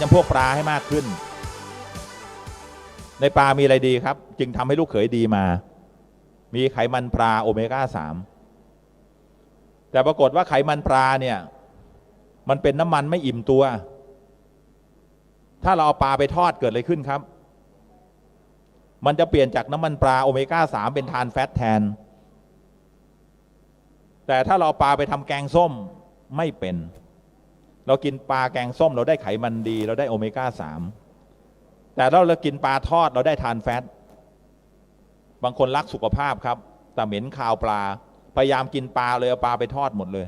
จำพวกปลาให้มากขึ้น ในปลามีอะไรดีครับ จึงทำให้ลูกเขยดีมา มีไขมันปลาโอเมก้าสามแต่ปรากฏว่าไขมันปลาเนี่ย มันเป็นน้ำมันไม่อิ่มตัว ถ้าเราเอาปลาไปทอดเกิดอะไรขึ้นครับ มันจะเปลี่ยนจากน้ำมันปลาโอเมก้าสามเป็นทานแฟตแทน แต่ถ้าเราเอาปลาไปทำแกงส้มไม่เป็น เรากินปลาแกงส้มเราได้ไขมันดี เราได้โอเมก้าสามแต่ถ้าเรากินปลาทอดเราได้ทานแฟต บางคนรักสุขภาพครับ แต่เหม็นคาวปลา พยายามกินปลาเลยเอาปลาไปทอดหมดเลย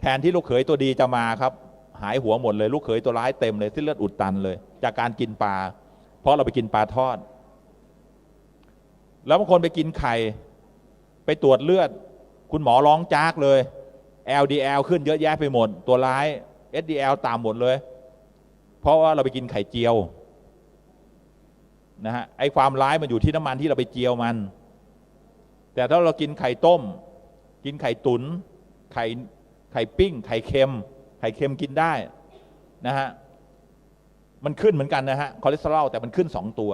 แทนที่ลูกเขยตัวดีจะมาครับ หายหัวหมดเลย ลูกเขยตัวร้ายเต็มเลยที่เลือดอุดตันเลย จากการกินปลา เพราะเราไปกินปลาทอด แล้วบางคนไปกินไข่ไปตรวจเลือด คุณหมอร้องจากเลย LDL ขึ้นเยอะแยะไปหมด ตัวร้าย SDL ตามหมดเลย เพราะว่าเราไปกินไข่เจียวนะฮะไอความร้ายมันอยู่ที่น้ำมันที่เราไปเจียวมัน แต่ถ้าเรากินไข่ต้ม กินไข่ตุนไข่ไข่ปิ้ง ไข่เค็ม ไข่เค็มกินได้นะฮะมันขึ้นเหมือนกันนะฮะคอเลสเตอรอลแต่มันขึ้นสองตัว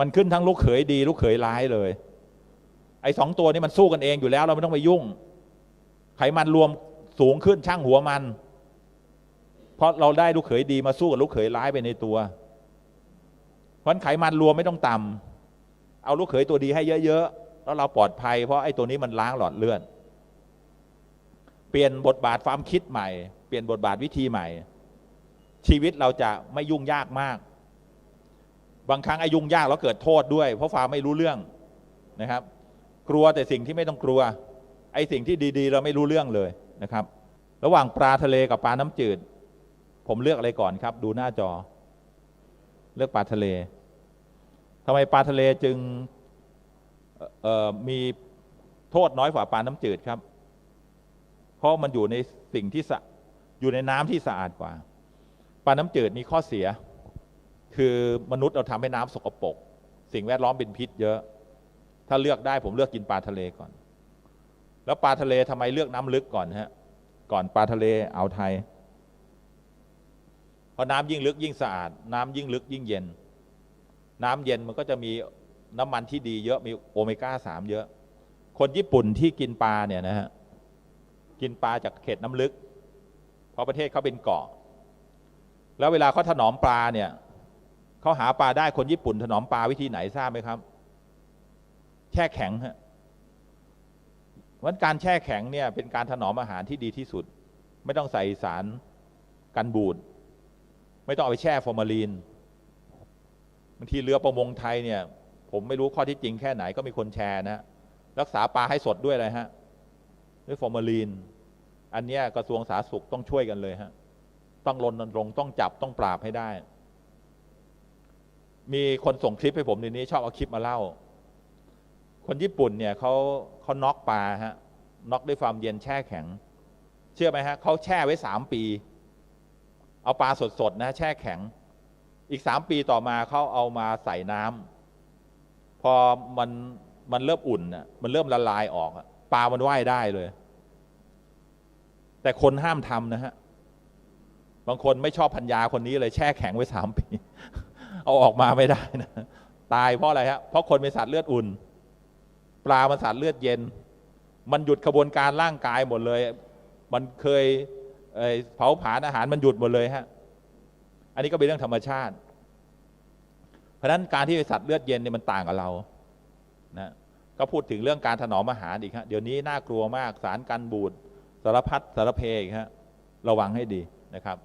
มันขึ้นทั้งลูกเขยดี ลูกเขยร้ายเลย ไอ้สองตัวนี้มันสู้กันเองอยู่แล้ว เราไม่ต้องไปยุ่ง ไขมันรวมสูงขึ้นช่างหัวมัน เพราะเราได้ลูกเขยดีมาสู้กับลูกเขยร้ายไปในตัว เพราะไขมันรวมไม่ต้องต่ำเอาลูกเขยตัวดีให้เยอะๆแล้วเราปลอดภัย เพราะไอ้ตัวนี้มันล้างหลอดเลือดเปลี่ยนบทบาทความคิดใหม่ เปลี่ยนบทบาทวิธีใหม่ ชีวิตเราจะไม่ยุ่งยากมาก บางครั้งไอ้ยุ่งยากแล้วเกิดโทษด้วย เพราะฟ้าไม่รู้เรื่องนะครับ กลัวแต่สิ่งที่ไม่ต้องกลัว ไอ้สิ่งที่ดีๆ เราไม่รู้เรื่องเลยนะครับ ระหว่างปลาทะเลกับปลาน้ำจืด ผมเลือกอะไรก่อนครับ ดูหน้าจอ เลือกปลาทะเลทำไมปลาทะเลจึงมีโทษน้อยกว่าปลาน้ำจืดครับ เพราะมันอยู่ในสิ่งที่สะอยู่ในน้ำที่สะอาดกว่า ปลาน้ำจืดมีข้อเสีย คือมนุษย์เราทำให้น้ำสกปรกสิ่งแวดล้อมเป็นพิษเยอะ ถ้าเลือกได้ผมเลือกกินปลาทะเลก่อน แล้วปลาทะเลทำไมเลือกน้ำลึกก่อนฮะก่อนปลาทะเลอ่าวไทยเพราะน้ำยิ่งลึกยิ่งสะอาด น้ำยิ่งลึกยิ่งเย็น น้ำเย็นมันก็จะมีน้ำมันที่ดีเยอะมีโอเมก้าสามเยอะ คนญี่ปุ่นที่กินปลาเนี่ยนะฮะกินปลาจากเขตน้ำลึก เพราะประเทศเขาเป็นเกาะ แล้วเวลาเขาถนอมปลาเนี่ยเขาหาปลาได้คนญี่ปุ่นถนอมปลาวิธีไหนทราบไหมครับ แช่แข็งฮะ วันการแช่แข็งเนี่ยเป็นการถนอมอาหารที่ดีที่สุด ไม่ต้องใส่สารกันบูด ไม่ต้องเอาไปแช่ฟอร์มาลีนบางทีเรือประมงไทยเนี่ย ผมไม่รู้ข้อที่จริงแค่ไหนก็มีคนแชร์นะ รักษาปลาให้สดด้วยอะไรฮะ ด้วยฟอร์มาลีน อันเนี้ยกระทรวงสาธารณสุขต้องช่วยกันเลยฮะ ต้องรณรงค์ต้องจับต้องปราบให้ได้ มีคนส่งคลิปให้ผมในนี้ ชอบเอาคลิปมาเล่า คนญี่ปุ่นเนี่ยเขาเขาน็อกปลาฮะน็อกด้วยความเย็นแช่แข็ง เชื่อไหมฮะเขาแช่ไว้สามปี เอาปลาสดๆนะแช่แข็ง อีกสามปีต่อมาเขาเอามาใส่น้ำพอมันมันเริ่มอุ่นน่ะมันเริ่มละลายออกปลามันว่ายได้เลย แต่คนห้ามทำนะฮะบางคนไม่ชอบพัญญาคนนี้เลยแช่แข็งไว้สามปี เอาออกมาไม่ได้นะตายเพราะอะไรฮะเพราะคนเป็นสัตว์เลือดอุ่น ปลามันสัตว์เลือดเย็น มันหยุดกระบวนการร่างกายหมดเลย มันเคยเผาผลาญอาหารมันหยุดหมดเลยฮะ อันนี้ก็เป็นเรื่องธรรมชาติ เพราะฉะนั้นการที่สัตว์เลือดเย็นเนี่ยมันต่างกับเรา นะ ก็พูดถึงเรื่องการถนอมอาหารอีกฮะ เดี๋ยวนี้น่ากลัวมากสารกันบูดสารพัดสารเพอีกฮะ ระวังให้ดีนะครับ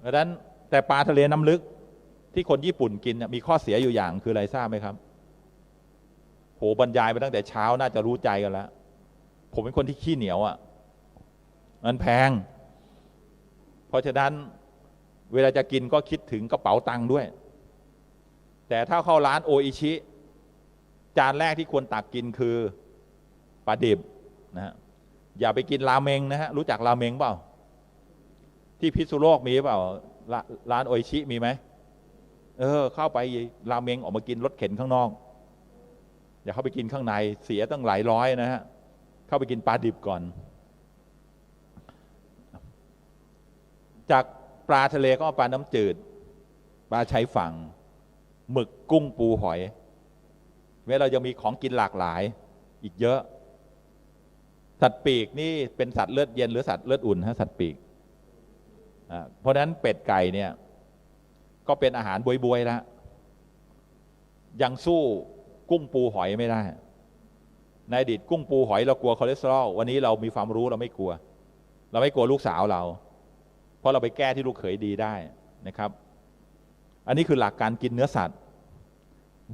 เพราะฉะนั้นแต่ปลาทะเลน้ำลึกที่คนญี่ปุ่นกินเนี่ยมีข้อเสียอยู่อย่างคืออะไรทราบไหมครับ หบรรยายไปตั้งแต่เช้าน่าจะรู้ใจกันแล้ว ผมเป็นคนที่ขี้เหนียวอะ่ะ มันแพง เพราะฉะนั้นเวลาจะกินก็คิดถึงกระเป๋าตังค์ด้วย แต่ถ้าเข้าร้านโออิชิ จานแรกที่ควรตักกินคือปลาดิบนะฮะอย่าไปกินราเมงนะฮะ รู้จักราเมงเปล่า ที่พิษณุโลกมีเปล่า ร้าร้านโออิชิมีไหม เออ เข้าไปราเมงออกมากินรถเข็นข้างนอก อย่าเข้าไปกินข้างในเสียตั้งหลายร้อยนะฮะเข้าไปกินปลาดิบก่อน จากปลาทะเลก็เอาปลาน้ำจืด ปลาชายฝั่ง หมึกกุ้งปูหอยเว้เรายังมีของกินหลากหลาย อีกเยอะ สัตว์ปีกนี่เป็นสัตว์เลือดเย็นหรือสัตว์เลือดอุ่นฮะสัตว์ปีกเพราะฉะนั้นเป็ดไก่เนี่ย ก็เป็นอาหารบวยๆแล้วยังสู้ กุ้งปูหอยไม่ได้ ในอดีตกุ้งปูหอยเรากลัวคอเลสเตอรอลวันนี้เรามีความรู้เราไม่กลัว เราไม่กลัวลูกสาวเรา เพราะเราไปแก้ที่ลูกเขยดีได้นะครับ อันนี้คือหลักการกินเนื้อสัตว์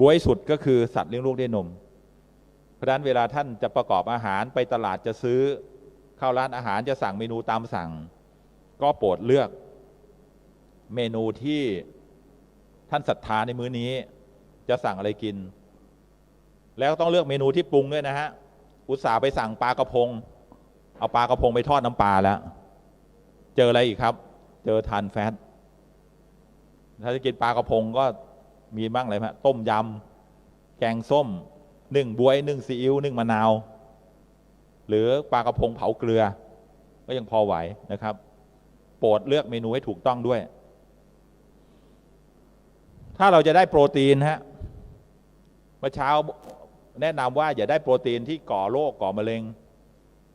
บวยสุดก็คือสัตว์เลี้ยงลูกด้วยนม เพราะฉะนั้นเวลาท่านจะประกอบอาหารไปตลาดจะซื้อเข้าร้านอาหารจะสั่งเมนูตามสั่ง ก็โปรดเลือกเมนูที่ท่านศรัทธาในมื้อนี้ จะสั่งอะไรกิน แล้วต้องเลือกเมนูที่ปรุงด้วยนะฮะ อุตส่าห์ไปสั่งปลากระพง เอาปลากระพงไปทอดน้ำปลาแล้ว เจออะไรอีกครับ เจอทานแฟต ถ้าจะกินปลากระพงก็มีบ้างอะไรไหมต้มยำ แกงส้ม นึ่งบวย นึ่งซีอิ๊ว นึ่งมะนาว หรือปลากระพงเผาเกลือ ก็ยังพอไหวนะครับ โปรดเลือกเมนูให้ถูกต้องด้วย ถ้าเราจะได้โปรตีนฮะ เมื่อเช้า แนะนำว่าอย่าได้โปรตีนที่ก่อโรคก่อมะเร็ง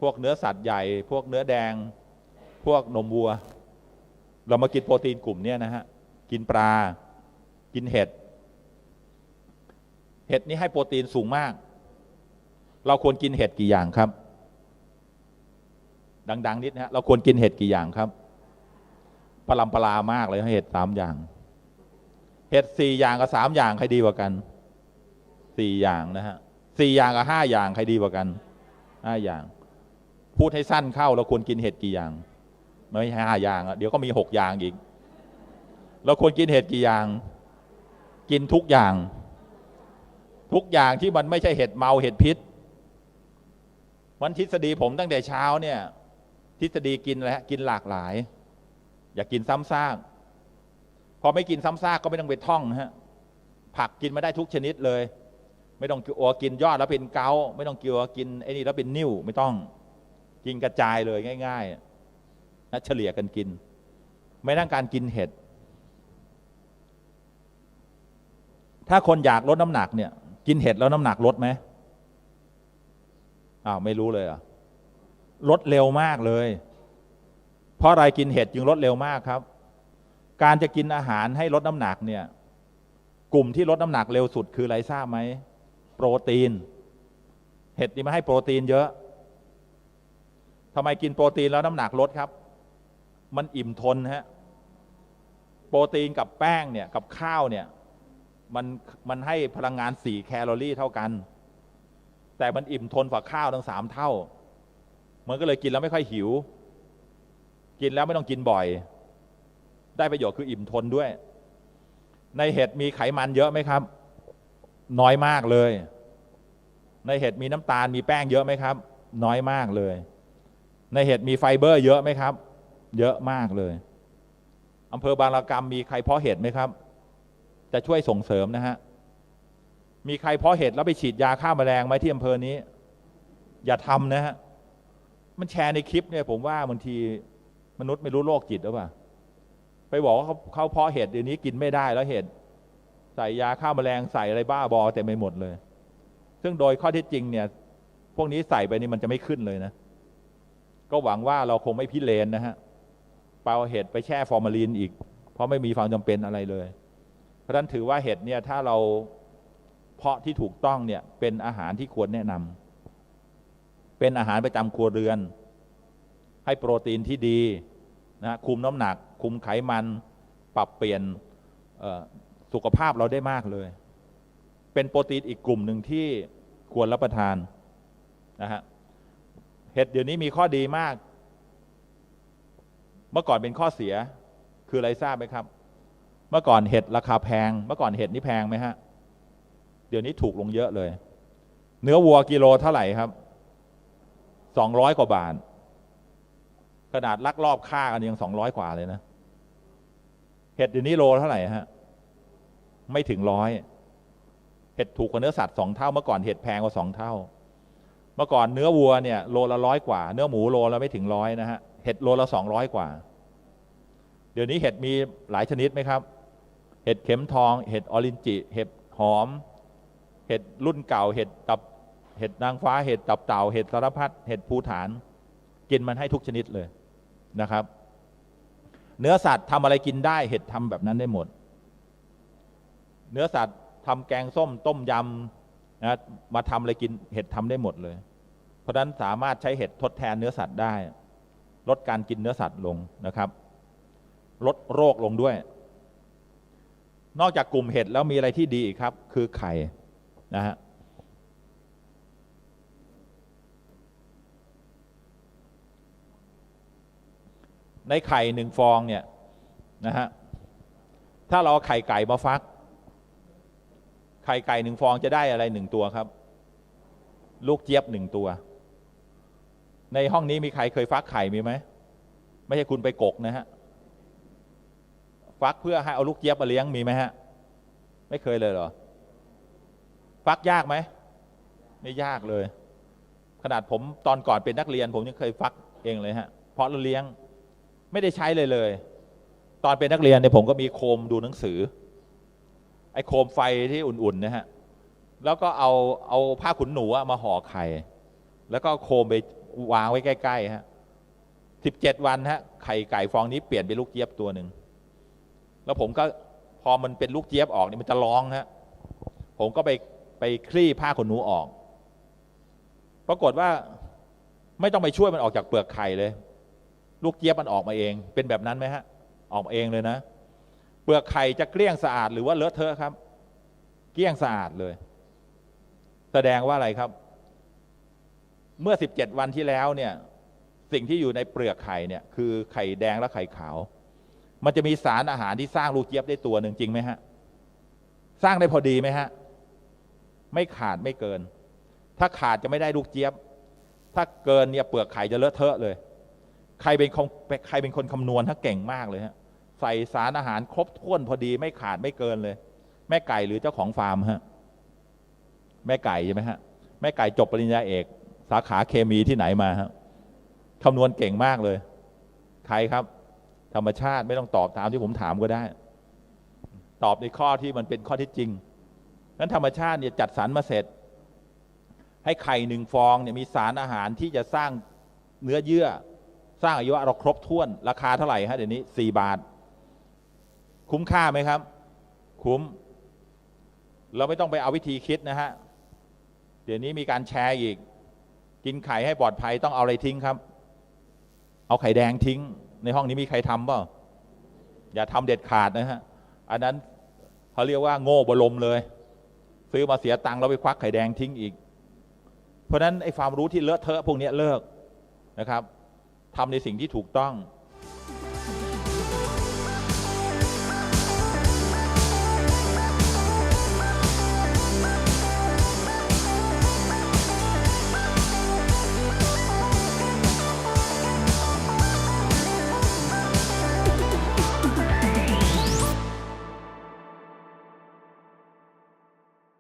พวกเนื้อสัตว์ใหญ่ พวกเนื้อแดง พวกนมวัว เรามากินโปรตีนกลุ่มเนี้นะฮะ กินปลา กินเห็ด เห็ดนี่ให้โปรตีนสูงมาก เราควรกินเห็ดกี่อย่างครับ ดัง ๆ นิดนะฮะ เราควรกินเห็ดกี่อย่างครับปลำปลามากเลยเห็ดสามอย่าง เห็ดสี่อย่างกับสามอย่างใครดีกว่ากันสี่อย่างนะฮะ สี่อย่างกับห้าอย่างใครดีกว่ากันห้าอย่าง พูดให้สั้นเข้าเราควรกินเห็ดกี่อย่าง ไม่ใช่ห้าอย่างอะเดี๋ยวก็มีหกอย่างอีก เราควรกินเห็ดกี่อย่าง กินทุกอย่าง ทุกอย่างที่มันไม่ใช่เห็ดเมาเห็ดพิษวันทฤษฎีผมตั้งแต่เช้าเนี่ย ทฤษฎีกินแล้วกินหลากหลาย อย่ากกินซ้ำซากพอไม่กินซ้ำซากก็ไม่ต้องไปท่องฮะผักกินมาได้ทุกชนิดเลย ไม่ต้องกลัวกินยอดแล้วเป็นเกาไม่ต้องกลัวกินไอ้นี่แล้วเป็นนิ่วไม่ต้องกินกระจายเลยง่ายๆนะเฉลี่ยกันกิน ไม่ต้องการกินเห็ด ถ้าคนอยากลดน้ำหนักเนี่ย กินเห็ดแล้วน้ำหนักลดไหมอ้าวไม่รู้เลยอะลดเร็วมากเลย เพราะอะไรกินเห็ดจึงลดเร็วมากครับ การจะกินอาหารให้ลดน้ำหนักเนี่ย กลุ่มที่ลดน้ำหนักเร็วสุดคืออะไรทราบไหม โปรตีน เห็ดนี่มาให้โปรตีนเยอะทำไมกินโปรตีนแล้วน้ำหนักลดครับ มันอิ่มทนฮะโปรตีนกับแป้งเนี่ยกับข้าวเนี่ยมันมันให้พลังงานสี่แคลอรี่เท่ากัน แต่มันอิ่มทนกว่าข้าวทั้งสามเท่า มันก็เลยกินแล้วไม่ค่อยหิว กินแล้วไม่ต้องกินบ่อย ได้ประโยชน์คืออิ่มทนด้วย ในเห็ดมีไขมันเยอะไหมครับ น้อยมากเลย ในเห็ดมีน้ำตาลมีแป้งเยอะไหมครับ น้อยมากเลย ในเห็ดมีไฟเบอร์เยอะไหมครับ เยอะมากเลยอำเภอบางละกรรมมีใครเพาะเห็ดไหมครับ จะช่วยส่งเสริมนะฮะมีใครเพาะเห็ดแล้วไปฉีดยาฆ่าแมลงไหมที่อำเภอนี้ อย่าทำนะฮะมันแชร์ในคลิปเนี่ย ผมว่าบางทีมนุษย์ไม่รู้โรคจิตหรือเปล่าไปบอกว่าเขาเขาเพาะเห็ดเดี๋ยวนี้กินไม่ได้แล้วเห็ด ใส่ยาฆ่าแมลงใส่อะไรบ้าบอเต็มไปหมดเลย ซึ่งโดยข้อเท็จจริงเนี่ย พวกนี้ใส่ไปนี่มันจะไม่ขึ้นเลยนะ ก็หวังว่าเราคงไม่พิเรนนะฮะเปาเห็ดไปแช่ฟอร์มาลีนอีก เพราะไม่มีความจำเป็นอะไรเลย เพราะฉะนั้นถือว่าเห็ดเนี่ยถ้าเราเพาะที่ถูกต้องเนี่ย เป็นอาหารที่ควรแนะนำเป็นอาหารประจำครัวเรือน ให้โปรตีนที่ดีนะคุมน้ำหนัก คุมไขมัน ปรับเปลี่ยน สุขภาพเราได้มากเลย เป็นโปรตีนอีกกลุ่มหนึ่งที่ควรรับประทานนะฮะเห็ดเดี๋ยวนี้มีข้อดีมาก เมื่อก่อนเป็นข้อเสีย คืออะไรทราบไหมครับ เมื่อก่อนเห็ดราคาแพง เมื่อก่อนเห็ดนี่แพงไหมฮะ เดี๋ยวนี้ถูกลงเยอะเลย เนื้อวัวกิโลเท่าไหร่ครับ สองร้อยกว่าบาท ขนาดลักลอบฆ่ากันยังสองร้อยกว่าเลยนะ เห็ดเดี๋ยวนี้โลเท่าไหร่ฮะ ไม่ถึงร้อยเห็ดถูกกว่าเนื้อสัตว์สองเท่าเมื่อก่อนเห็ดแพงกว่าสองเท่า เมื่อก่อนเนื้อวัวเนี่ยโลละร้อยกว่า เนื้อหมูโลละไม่ถึงร้อยนะฮะเห็ดโลละสองร้อยกว่า เดี๋ยวนี้เห็ดมีหลายชนิดไหมครับ เห็ดเข็มทอง เห็ดออรินจิ เห็ดหอม เห็ดรุ่นเก่า เห็ดตับ เห็ดนางฟ้า เห็ดตับเต่า เห็ดสารพัด เห็ดภูฐาน กินมันให้ทุกชนิดเลยนะครับ เนื้อสัตว์ทำอะไรกินได้ เห็ดทำแบบนั้นได้หมด เนื้อสัตว์ทำแกงส้มต้มยำนะมาทำอะไรกินเห็ดทำได้หมดเลย เพราะฉะนั้นสามารถใช้เห็ดทดแทนเนื้อสัตว์ได้ ลดการกินเนื้อสัตว์ลงนะครับ ลดโรคลงด้วย นอกจากกลุ่มเห็ดแล้วมีอะไรที่ดีอีกครับ คือไข่นะฮะในไข่หนึ่งฟองเนี่ยนะฮะถ้าเราเอาไข่ไก่มาฟัก ไข่ไก่หนึ่งฟองจะได้อะไรหนึ่งตัวครับ ลูกเจี๊ยบหนึ่งตัว ในห้องนี้มีใครเคยฟักไข่มีไหมไม่ใช่คุณไปกกนะฮะฟักเพื่อให้เอาลูกเจี๊ยบมาเลี้ยงมีไหมฮะ ไม่เคยเลยเหรอ ฟักยากไหมไม่ยากเลย ขนาดผมตอนก่อนเป็นนักเรียน ผมยังเคยฟักเองเลยฮะ เพราะเราเลี้ยง ไม่ได้ใช้เลยเลย ตอนเป็นนักเรียนเนี่ยผมก็มีโคมดูหนังสือ ไอ้โคมไฟที่อุ่นๆนะฮะแล้วก็เอาเอาผ้าขนหนูมาห่อไข่แล้วก็โคมไปวางไว้ใกล้ๆฮะสิบเจ็ดวันฮะไข่ไก่ฟองนี้เปลี่ยนเป็นลูกเจี๊ยบตัวหนึ่งแล้วผมก็พอมันเป็นลูกเจี๊ยบออกนี่มันจะร้องฮะผมก็ไปไปคลี่ผ้าขนหนูออก ปรากฏว่าไม่ต้องไปช่วยมันออกจากเปลือกไข่เลย ลูกเจี๊ยบมันออกมาเอง เป็นแบบนั้นไหมฮะ ออกมาเองเลยนะ เปลือกไข่จะเกลี้ยงสะอาดหรือว่าเลอะเทอะครับ เกลี้ยงสะอาดเลย แสดงว่าอะไรครับ เมื่อ17วันที่แล้วเนี่ย สิ่งที่อยู่ในเปลือกไข่เนี่ย คือไข่แดงและไข่ขาว มันจะมีสารอาหารที่สร้างลูกเจี๊ยบได้ตัวหนึ่งจริงไหมฮะ สร้างได้พอดีไหมฮะ ไม่ขาดไม่เกิน ถ้าขาดจะไม่ได้ลูกเจี๊ยบ ถ้าเกินเนี่ยเปลือกไข่จะเลอะเทอะเลย ใครเป็นคนใครเป็นคนคำนวณถ้าเก่งมากเลยฮะ ใส่สารอาหารครบถ้วนพอดีไม่ขาดไม่เกินเลย แม่ไก่หรือเจ้าของฟาร์มฮะแม่ไก่ใช่ไหมฮะแม่ไก่จบปริญญาเอก สาขาเคมีที่ไหนมาฮะคำนวณเก่งมากเลยใครครับ ธรรมชาติไม่ต้องตอบตามที่ผมถามก็ได้ ตอบในข้อที่มันเป็นข้อที่จริงนั้นธรรมชาติเนี่ยจัดสรรมาเสร็จ ให้ไข่หนึ่งฟองเนี่ยมีสารอาหารที่จะสร้างเนื้อเยื่อ สร้างอายุเราครบถ้วน ราคาเท่าไหร่ฮะเดี๋ยวนี้สี่บาท คุ้มค่าไหมครับ คุ้ม เราไม่ต้องไปเอาวิธีคิดนะฮะ เดี๋ยวนี้มีการแชร์อีก กินไข่ให้ปลอดภัยต้องเอาอะไรทิ้งครับ เอาไข่แดงทิ้ง ในห้องนี้มีใครทำเปล่า อย่าทำเด็ดขาดนะฮะ อันนั้นเขาเรียกว่าโง่บรมเลย ซื้อมาเสียตังค์แล้วไปควักไข่แดงทิ้งอีก เพราะฉะนั้นไอ้ความรู้ที่เลอะเทอะพวกนี้เลิกนะครับทำในสิ่งที่ถูกต้อง